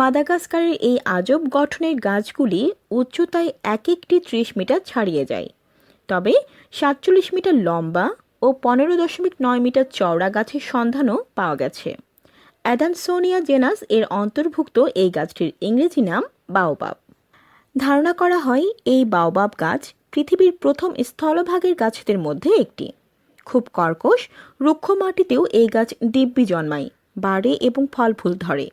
মাদাগাস্কারের এই আজব গঠনের গাছগুলি উচ্চতায় এক একটি ত্রিশ মিটার ছাড়িয়ে যায়। তবে সাতচল্লিশ মিটার লম্বা ও পনেরো দশমিক নয় মিটার চওড়া গাছের সন্ধানও পাওয়া গেছে। অ্যাডানসোনিয়া জেনাস এর অন্তর্ভুক্ত এই গাছটির ইংরেজি নাম বাওবাব। ধারণা করা হয় এই বাওবাব গাছ পৃথিবীর প্রথম স্থলভাগের গাছদের মধ্যে একটি। খুব কর্কশ, রুক্ষ মাটিতেও এই গাছ দিব্যি জন্মায়, বাড়ে এবং ফল ফুল ধরে।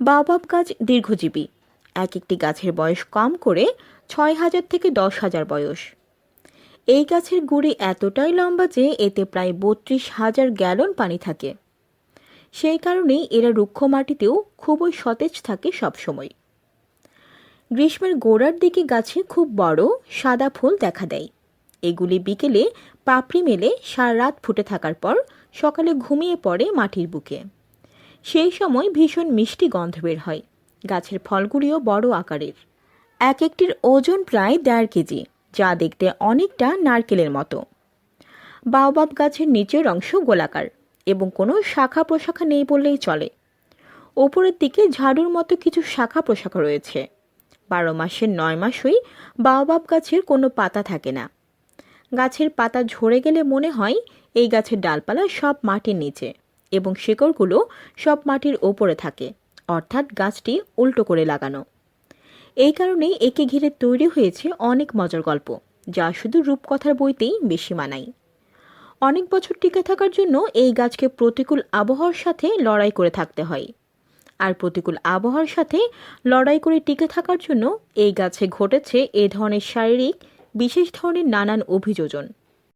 বাওবাব গাছ দীর্ঘজীবী। এক একটি গাছের বয়স কম করে ছয় হাজার থেকে দশ হাজার বয়স। এই গাছের গুড়ি এতটাই লম্বা যে এতে প্রায় বত্রিশ হাজার গ্যালন পানি থাকে। সেই কারণেই এরা রুক্ষ মাটিতেও খুবই সতেজ থাকে সবসময়। গ্রীষ্মের গোড়ার দিকে গাছে খুব বড় সাদা ফুল দেখা দেয়। এগুলি বিকেলে পাপড়ি মেলে সারা রাত ফুটে থাকার পর সকালে ঘুমিয়ে পড়ে মাটির বুকে। সেই সময় ভীষণ মিষ্টি গন্ধ বের হয়। গাছের ফলগুলিও বড় আকারের। এক একটির ওজন প্রায় দেড় কেজি, যা দেখতে অনেকটা নারকেলের মতো। বাওবাব গাছের নিচের অংশ গোলাকার এবং কোনো শাখা প্রশাখা নেই বললেই চলে। ওপরের দিকে ঝাড়ুর মতো কিছু শাখা প্রশাখা রয়েছে। বারো মাসের নয় মাসই বাওবাব গাছের কোনো পাতা থাকে না। গাছের পাতা ঝরে গেলে মনে হয় এই গাছের ডালপালা সব মাটির নিচে। এবং শিকড়গুলো সব মাটির ওপরে থাকে, অর্থাৎ গাছটি উল্টো করে লাগানো। এই কারণেই একে ঘিরে তৈরি হয়েছে অনেক মজার গল্প, যা শুধু রূপকথার বইতেই বেশি মানায়। অনেক বছর টিকে থাকার জন্য এই গাছকে প্রতিকূল আবহাওয়ার সাথে লড়াই করে থাকতে হয়। আর প্রতিকূল আবহাওয়ার সাথে লড়াই করে টিকে থাকার জন্য এই গাছে ঘটেছে এ ধরনের শারীরিক, বিশেষ ধরনের নানান অভিযোজন।